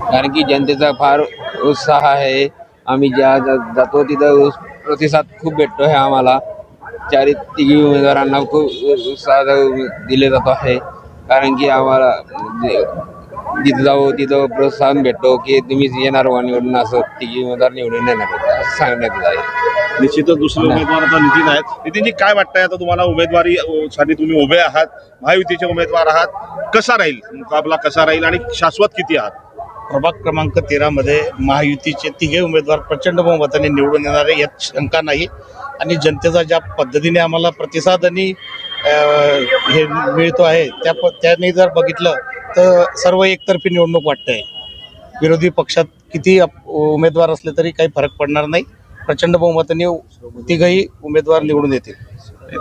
कारण की जनतेचा फार उत्साह आहे. आम्ही ज्या जातो तिथं प्रतिसाद खूप भेटतो आहे आम्हाला. चारी तिघी उमेदवारांना खूप उत्साह दिले जातो आहे. कारण की आम्हाला जिथं जाऊ तिथं प्रोत्साहन भेटतो की तुम्ही येणार वा निवडून असं तिघी उमेदवार निवडून येणार असं सांगण्यात येत आहे. निश्चितच दुसरे उमेदवार आता नितीन आहेत. नितीनजी काय वाटतंय आता तुम्हाला उमेदवारी साठी तुम्ही उभे आहात? महायुतीचे उमेदवार आहात. कसा राहील? मुकाबला कसा राहील? आणि शाश्वत किती आहात? प्रभाग क्रमांक तेरा मध्ये महायुतीचे तिघे उमेदवार प्रचंड बहुमताने निवडून येणारे यात शंका नाही. आणि जनतेचा ज्या पद्धतीने आम्हाला प्रतिसाद आणि हे मिळतो आहे त्या प त्याने जर बघितलं तर सर्व एकतर्फी निवडणूक वाटते विरोधी पक्षात किती उमेदवार असले तरी काही फरक पडणार नाही. प्रचंड बहुमताने तिघही उमेदवार निवडून येतील.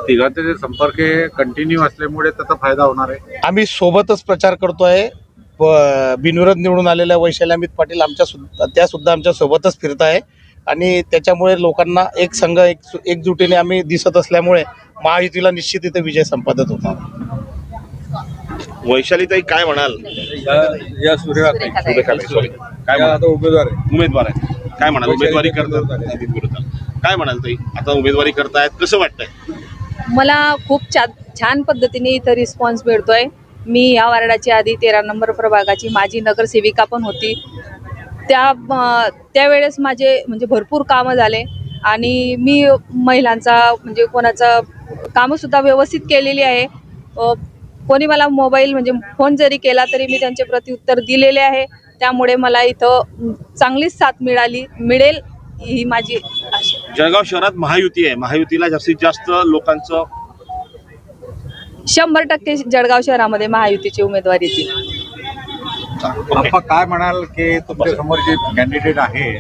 तिघांचे जे संपर्क कंटिन्यू असल्यामुळे त्याचा फायदा होणार आहे. आम्ही सोबतच प्रचार करतोय. बिनविरोध निवडून आलेल्या वैशाली अमित पाटील आमच्या सुद्धा त्या सुद्धा आमच्या सोबतच फिरत आहे. आणि त्याच्यामुळे लोकांना एक संघ एक एकजुटीने आम्ही दिसत असल्यामुळे महायुतीला निश्चित इथे विजय संपादत होता वैशालीताई काय म्हणाल? या सूर्यकांत. काय म्हणाल? आता उमेदवार आहे. उमेदवार आहेत काय म्हणाल? उमेदवारी करतात काय म्हणाल ताई? आता उमेदवारी करतायत कसं वाटतंय? मला खूप छान छान पद्धतीने इथं रिस्पॉन्स मिळतोय. मी या वार्डाची आधी तेरा नंबर प्रभागाची माझी नगरसेविका पण होती. त्या त्यावेळेस माझे म्हणजे भरपूर कामं झाले आणि मी महिलांचा म्हणजे कोणाचा कामंसुद्धा व्यवस्थित केलेली आहे. कोणी मला मोबाईल म्हणजे फोन जरी केला तरी मी त्यांचे प्रत्युत्तर दिलेले आहे. त्यामुळे मला इथं चांगलीच साथ मिळाली मिळेल ही माझी आशा. जळगाव शहरात महायुती आहे. महायुतीला जास्तीत जास्त लोकांचं शंभर टक्के जळगाव शहरामध्ये महायुतीचे उमेदवार येतील आपण काय म्हणाल की तुमच्यासमोर जे कॅन्डिडेट आहे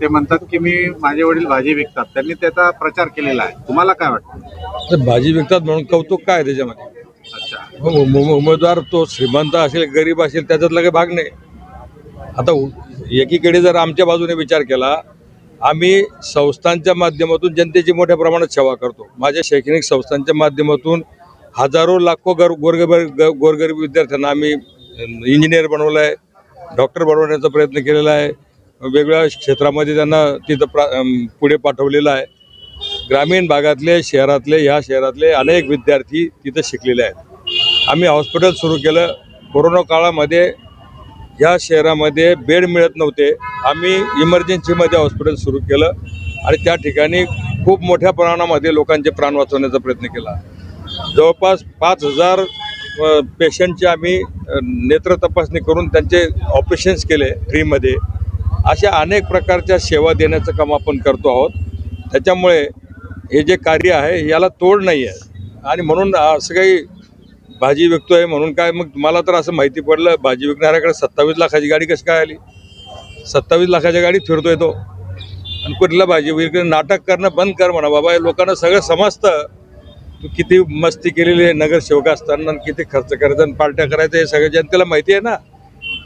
ते म्हणतात की मी माझे वडील भाजी विकतात. त्यांनी त्याचा प्रचार केलेला आहे. तुम्हाला काय वाटतं? तर भाजी विकतात म्हणून कौतुक काय आहे त्याच्यामध्ये? अच्छा. हो, उम- उम- उमेदवार तो श्रीमंत असेल गरीब असेल त्याच्यातला काही भाग नाही. आता उ- एकीकडे जर आमच्या बाजूने विचार केला आम्ही संस्थांच्या माध्यमातून जनतेची मोठ्या प्रमाणात सेवा करतो. माझ्या शैक्षणिक संस्थांच्या माध्यमातून हजारो लाखो गर गोरगरीब ग- गोरगरीब विद्यार्थ्यांना आम्ही इंजिनियर बनवलं आहे डॉक्टर बनवण्याचा प्रयत्न केलेला आहे. वेगवेगळ्या क्षेत्रामध्ये त्यांना तिथं प्रा पुढे पाठवलेलं आहे. ग्रामीण भागातले शहरातले ह्या शहरातले अनेक विद्यार्थी तिथं शिकलेले आहेत. आम्ही हॉस्पिटल सुरू केलं. कोरोना काळामध्ये ह्या शहरामध्ये बेड मिळत नव्हते. आम्ही इमर्जन्सीमध्ये हॉस्पिटल सुरू केलं. आणि त्या ठिकाणी खूप मोठ्या प्रमाणामध्ये लोकांचे प्राण वाचवण्याचा प्रयत्न केला. जवळपास पाच हजार पेशंटचे आम्ही नेत्र तपासणी करून त्यांचे ऑपरेशन्स केले फ्रीमध्ये अशा अनेक प्रकारच्या सेवा देण्याचं काम आपण करतो आहोत. त्याच्यामुळे हे जे कार्य आहे याला तोड नाही आहे. आणि म्हणून असं काही भाजी विकतोय म्हणून काय मग मला तर असं माहिती पडलं भाजी विकणाऱ्याकडे सत्तावीस लाखाची गाडी कशी काय आली? सत्तावीस लाखाच्या गाडी फिरतोय तो. आणि कुठला भाजी विकणं नाटक करणं बंद कर म्हणा बाबा हे लोकांना सगळं समजतं. किती मस्ती केलेली आहे नगरसेवक असताना आणि किती खर्च करायचा आणि पार्ट्या करायचं हे सगळं जनतेला माहिती आहे ना.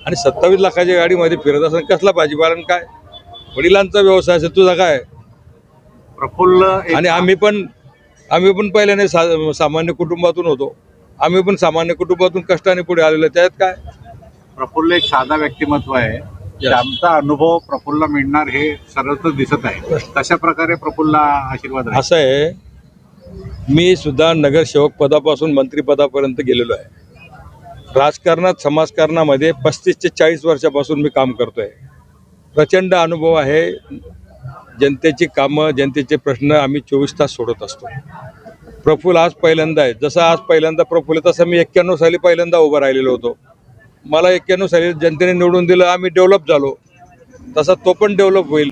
आणि सत्तावीस लाखाच्या गाडीमध्ये फिरत असताना कसला भाजीपालन काय? वडिलांचा व्यवसाय असेल तुझा काय? प्रफुल्ल आणि आम्ही पण आम्ही पण पहिल्याने सा सामान्य कुटुंबातून होतो. आम्ही पण सामान्य कुटुंबातून कष्टाने पुढे आलेलो. त्यात काय? प्रफुल्ल एक साधा व्यक्तिमत्व आहे. आमचा अनुभव प्रफुल्ल मिळणार हे सरळच दिसत आहे. तशा प्रकारे प्रफुल्ल आशीर्वाद. असं आहे. मी सुद्धा नगरसेवक पदापासून मंत्रिपदापर्यंत गेलेलो आहे. राजकारणात समाजकारणामध्ये पस्तीस ते चाळीस वर्षापासून मी काम करतो आहे प्रचंड अनुभव आहे. जनतेची कामं जनतेचे प्रश्न आम्ही चोवीस तास सोडत असतो. प्रफुल्ल आज पहिल्यांदा आहे. जसं आज पहिल्यांदा प्रफुल्ल तसं मी एक्क्याण्णव साली पहिल्यांदा उभं राहिलेलो होतो. मला एक्क्याण्णव साली जनतेने निवडून दिलं आम्ही डेव्हलप झालो. तसा तो पण डेव्हलप होईल.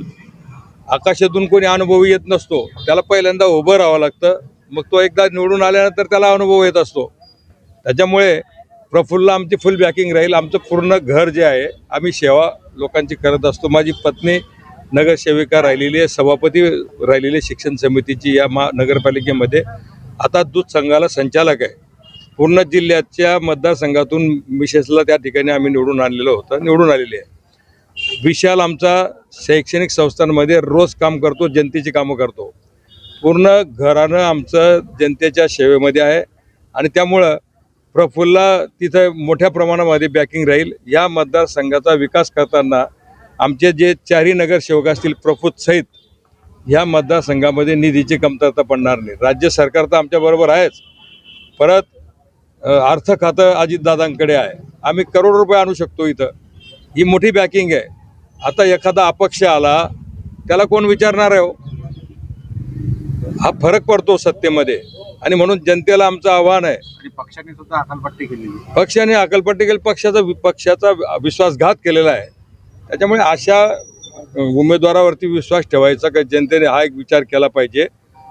आकाशातून कोणी अनुभव येत नसतो. त्याला पहिल्यांदा उभं राहावं लागतं. मग तो एकदा निवडून आल्यानंतर त्याला अनुभव येत असतो. त्याच्यामुळे प्रफुल्ल आमची फुल बॅकिंग राहील. आमचं पूर्ण घर जे आहे आम्ही सेवा लोकांची करत असतो. माझी पत्नी नगरसेविका राहिलेली आहे सभापती राहिलेली आहे शिक्षण समितीची या मा नगरपालिकेमध्ये. आता दूध संघाला संचालक आहे. पूर्ण जिल्ह्याच्या मतदारसंघातून मिसेसला त्या ठिकाणी आम्ही निवडून आणलेलं होतं निवडून आलेली आहे. विशाल आमचा शैक्षणिक संस्थांमध्ये रोज काम करतो जनतेची कामं करतो. पूर्ण घरानं आमचं जनतेच्या सेवेमध्ये आहे. आणि त्यामुळं प्रफुल्ला तिथं मोठ्या प्रमाणामध्ये बॅकिंग राहील. या मतदारसंघाचा विकास करताना आमचे जे चारही नगरसेवक असतील प्रफुत सहित ह्या मतदारसंघामध्ये निधीची कमतरता पडणार नाही. राज्य सरकार तर आमच्याबरोबर आहेच. परत अर्थ खातं अजितदादांकडे आहे. आम्ही करोड रुपये आणू शकतो इथं. ही मोठी बॅकिंग आहे. आता एखादा अपक्ष आला त्याला कोण विचारणार आहे हो? हा फरक पडतो सत्तेमध्ये. आणि म्हणून जनतेला आमचं आव्हान आहे. पक्षाने सुद्धा अकालपट्टी केलेली पक्षाने अकलपट्टी केली पक्षाचा पक्षाचा विश्वासघात केलेला आहे. त्याच्यामुळे अशा उमेदवारावरती विश्वास ठेवायचा का जनतेने हा एक विचार केला पाहिजे.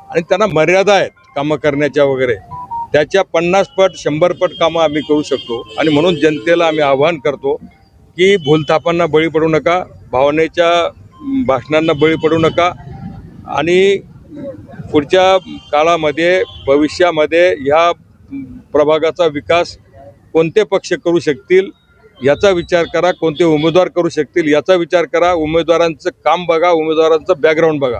आणि त्यांना मर्यादा आहेत कामं करण्याच्या वगैरे. त्याच्या पन्नास पट शंभर पट कामं आम्ही करू शकतो. आणि म्हणून जनतेला आम्ही आवाहन करतो की भूलथापांना बळी पडू नका भावनेच्या भाषणांना बळी पडू नका. आणि पुढच्या काळामध्ये भविष्यामध्ये ह्या प्रभागाचा विकास कोणते पक्ष करू शकतील याचा विचार करा. कोणते उमेदवार करू शकतील याचा विचार करा. उमेदवारांचं काम बघा उमेदवारांचं बॅकग्राऊंड बघा.